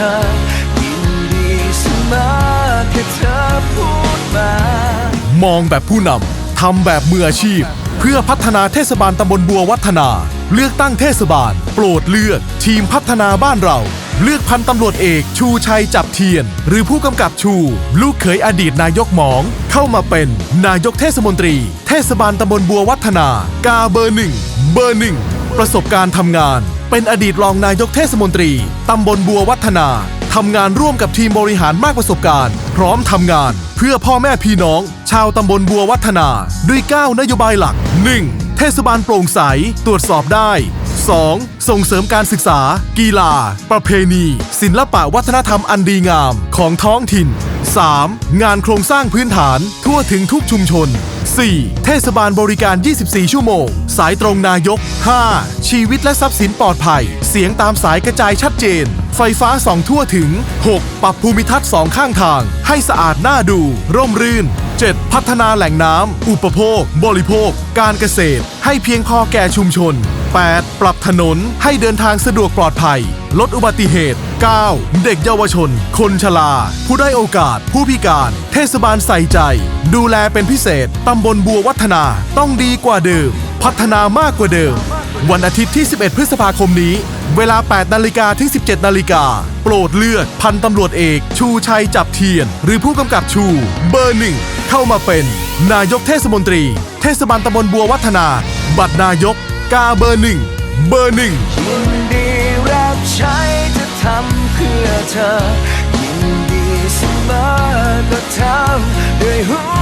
อยินดีเสมอแค่เธอพูดมามองแบบผู้นำทำแบบมืออาชีพ เพื่อพัฒนาเทศบาลตำบลบัววัฒนา เลือกตั้งเทศบาล โปรดเลือกทีมพัฒนาบ้านเรา เลือกพันตำรวจเอกชูชัยจับเทียน หรือผู้กำกับชู ลูกเขยอดีตนายกหมอง เข้ามาเป็น นายกเทศมนตรี เทศบาลตำบลบัววัฒนา กาเบอร์หนึ่งเบอร์หนึ่งประสบการณ์ทำงาน เป็นอดีตรองนายกเทศมนตรี ตำบลบัววัฒนา ทำงานร่วมกับทีมบริหารมากประสบการณ์ พร้อมทำงาน เพื่อพ่อแม่พี่น้อง ชาวตำบลบัววัฒนา ด้วย 9 นโยบายหลัก 1. เทศบาลโปร่งใส ตรวจสอบได้ 2. ส่งเสริมการศึกษา กีฬา ประเพณี ศิลปะวัฒนธรรมอันดีงามของท้องถิ่น 3. งานโครงสร้างพื้นฐานทั่วถึงทุกชุมชน 4. เทศบาลบริการ 24 ชั่วโมง สายตรงนายก 5. ชีวิตและทรัพย์สินปลอดภัย เสียงตามสายกระจายชัดเจน ไฟฟ้าส่องทั่วถึง 6. ปรับภูมิทัศน์สองข้างทาง ให้สะอาดน่าดู ร่มรื่น 7. พัฒนาแหล่งน้ำ อุปโภค บริโภค การเกษตร ให้เพียงพอแก่ชุมชน 8. ปรับถนนให้เดินทางสะดวกปลอดภัย ลดอุบัติเหตุ 9. เด็กเยาวชน คนชราผู้ได้โอกาส ผู้พิการ เทศบาลใส่ใจ ดูแลเป็นพิเศษ ตำบลบัววัฒนา ต้องดีกว่าเดิม พัฒนามากกว่าเดิม วันอาทิตย์ที่ 11 พฤษภาคมนี้ เวลา 8 นาฬิกาถึง 17 นาฬิกา โปรดเลือกพันตำรวจเอก ชูชัยจับเทียน หรือผู้กำกับชู เบอร์หนึ่ง เข้ามาเป็น นายกเทศมนตรี เทศบาลตำบลบัววัฒนา บัตรนายก กาเบอร์หนึ่ง เบอร์หนึ่งยินดีรับใช้ อเธอ ยินดีเสมอก็ทำด้วยหัว